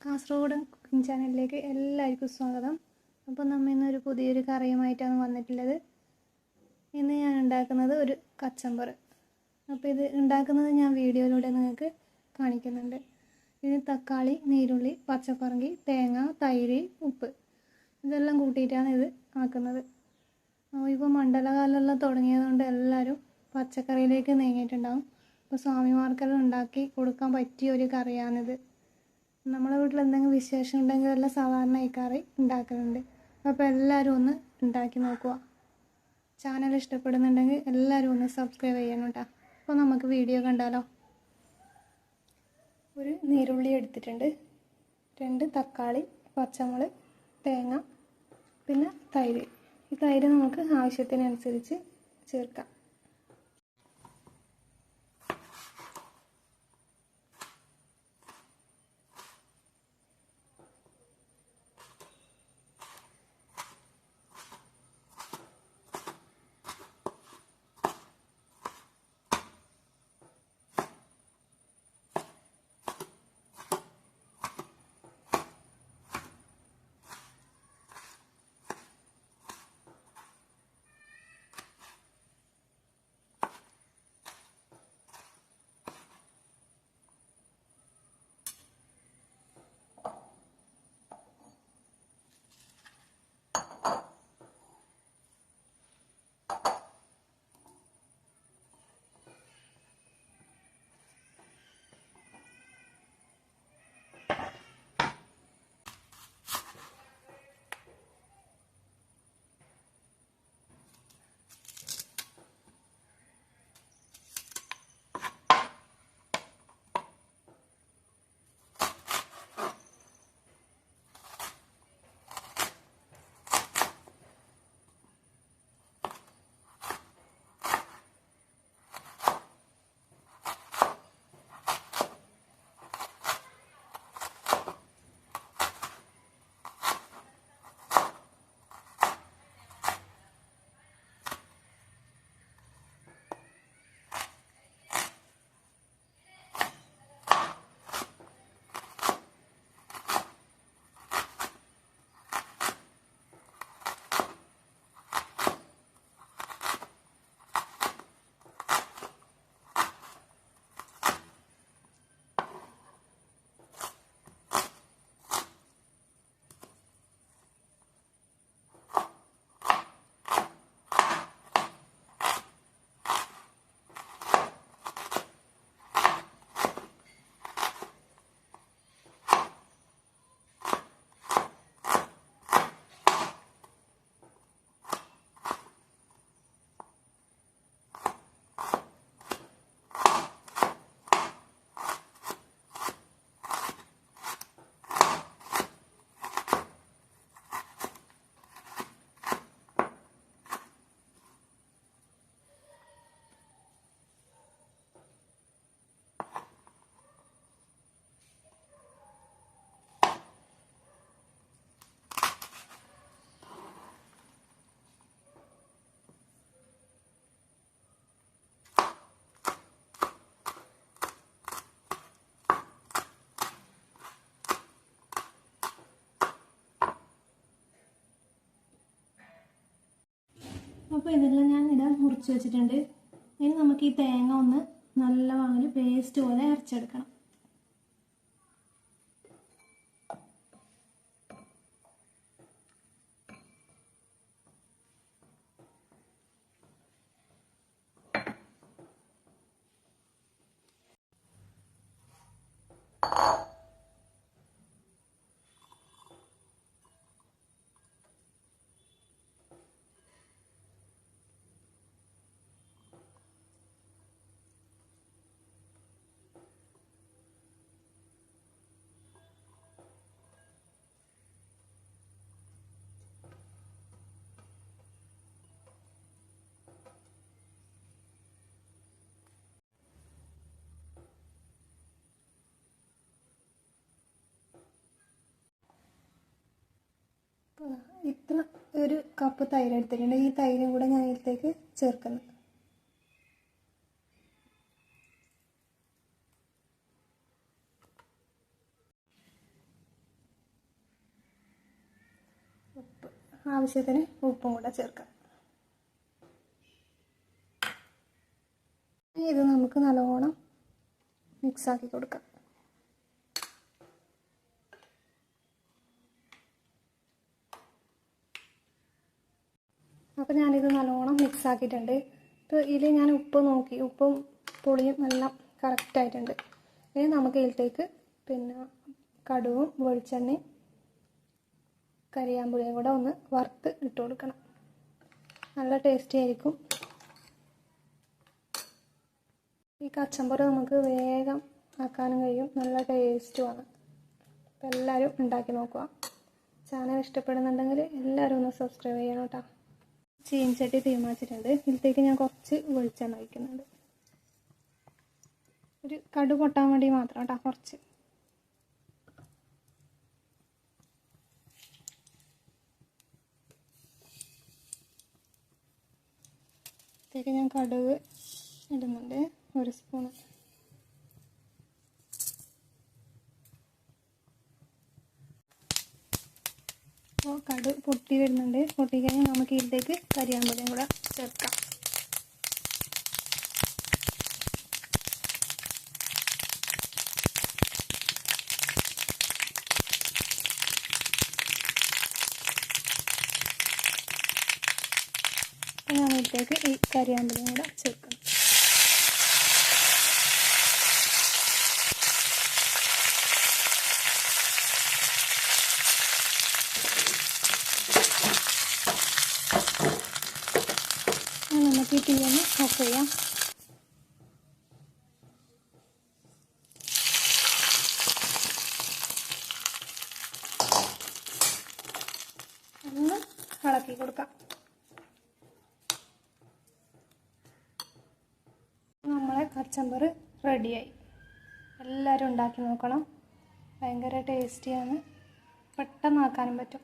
Kasaragod cooking ചാനലിലേക്ക് എല്ലാവർക്കും സ്വാഗതം. അപ്പോൾ നമ്മൾ ഇന്നൊരു പുതിയൊരു കറിയുമായിട്ടാണ് വന്നിട്ടുള്ളത്. ഇന്ന് ഞാൻ ഉണ്ടാക്കുന്നത് ഒരു കച്ചമ്പർ അപ്പോൾ ഇത് ഉണ്ടാക്കുന്നത് ഞാൻ വീഡിയോയിലൂടെ നിങ്ങൾക്ക് കാണിക്കുന്നുണ്ട്. ഇതിന് തക്കാളി നീരുള്ളി പച്ചപ്പറങ്കി തേങ്ങ തൈര് ഉപ്പ്. ഇതെല്ലാം കൂട്ടിയിട്ടാണ് ഇത് ആക്കുന്നത്. ഇപ്പോൾ മണ്ഡലകാലമെല്ലാം തുടങ്ങിയതുകൊണ്ട് എല്ലാവരും പച്ചക്കറിയിലേക്ക് നീങ്ങിയിട്ടുണ്ടാകും അപ്പോൾ സ്വാമിമാർക്കെല്ലാം ഉണ്ടാക്കി കൊടുക്കാൻ പറ്റിയ ഒരു കറിയാണിത്. നമ്മളെ വീട്ടിൽ എന്തെങ്കിലും വിശേഷം ഉണ്ടെങ്കിൽ എല്ലാം സാധാരണ ഈ കറി ഉണ്ടാക്കലുണ്ട്. അപ്പോൾ എല്ലാവരും ഒന്ന് ഉണ്ടാക്കി നോക്കുക. ചാനൽ ഇഷ്ടപ്പെടുന്നുണ്ടെങ്കിൽ എല്ലാവരും ഒന്ന് സബ്സ്ക്രൈബ് ചെയ്യണം കേട്ടോ. അപ്പോൾ നമുക്ക് വീഡിയോ കണ്ടാലോ? ഒരു നീരുള്ളി എടുത്തിട്ടുണ്ട്. രണ്ട് തക്കാളി പച്ചമുളക് തേങ്ങ പിന്നെ തൈര്. ഈ തൈര് നമുക്ക് ആവശ്യത്തിനനുസരിച്ച് ചേർക്കാം. അപ്പോൾ ഇതെല്ലാം ഞാൻ ഇടാൻ മുറിച്ച് വെച്ചിട്ടുണ്ട്. ഇനി നമുക്ക് ഈ തേങ്ങ ഒന്ന് നല്ല വാങ്ങൽ പേസ്റ്റ് പോലെ അരച്ചെടുക്കണം. ഇത്ര ഒരു കപ്പ് തൈര് എടുത്തിട്ടുണ്ട്. ഈ തൈരും കൂടെ ഞാൻ ഇതിലേക്ക് ചേർക്കുന്നു. ഉപ്പ്. ആവശ്യത്തിന് ഉപ്പും കൂടെ ചേർക്കാം. ഇത് നമുക്ക് നല്ലോണം മിക്സാക്കി കൊടുക്കാം. അപ്പോൾ ഞാനിത് നല്ലോണം മിക്സ് ആക്കിയിട്ടുണ്ട്. ഇപ്പോൾ ഇതിൽ ഞാൻ ഉപ്പ് നോക്കി. ഉപ്പും പുളിയും എല്ലാം കറക്റ്റായിട്ടുണ്ട് ഇനി നമുക്ക് ഇതിലേക്ക് പിന്നെ കടുവും വെളിച്ചെണ്ണയും കരിയാമ്പുളിയും കൂടെ ഒന്ന് വറുത്ത് ഇട്ട് കൊടുക്കണം. നല്ല ടേസ്റ്റി ആയിരിക്കും. ഈ കച്ചമ്പറ് നമുക്ക് വേഗം ആക്കാനും കഴിയും. നല്ല ടേസ്റ്റുമാണ് എല്ലാവരും ഉണ്ടാക്കി നോക്കുക. ചാനൽ ഇഷ്ടപ്പെടുന്നുണ്ടെങ്കിൽ എല്ലാവരും ഒന്ന് സബ്സ്ക്രൈബ് ചെയ്യണം കേട്ടോ. ചീൻചട്ടി തീരുമാനിച്ചിട്ടുണ്ട് ഇതിലേക്ക് ഞാൻ കുറച്ച് വെളിച്ചെണ്ണ ഒഴിക്കുന്നുണ്ട്. ഒരു കടു പൊട്ടാൻ വേണ്ടി മാത്രം കേട്ടോ കുറച്ച്. ഇതിലേക്ക് ഞാൻ കടുക് ഇടുന്നുണ്ട്. ഒരു സ്പൂണ്. അപ്പോൾ കടു പൊട്ടി വരുന്നുണ്ട്. പൊട്ടി കഴിഞ്ഞാൽ നമുക്ക് ഇതിലേക്ക് കരിയാമ്പലം കൂടെ ചേർക്കാം. ഞാൻ ഇതിലേക്ക് ഈ കരിയാമ്പലം കൂടെ ചേർക്കണം ഇനി നമുക്ക് ഈ തീ ഓഫ് ചെയ്യാം. ഒന്ന് ഇളക്കി കൊടുക്കാം. നമ്മളെ കച്ചമ്പറ് റെഡിയായി എല്ലാവരും ഉണ്ടാക്കി നോക്കണം. ഭയങ്കര ടേസ്റ്റിയാണ് പെട്ടെന്നാക്കാനും പറ്റും.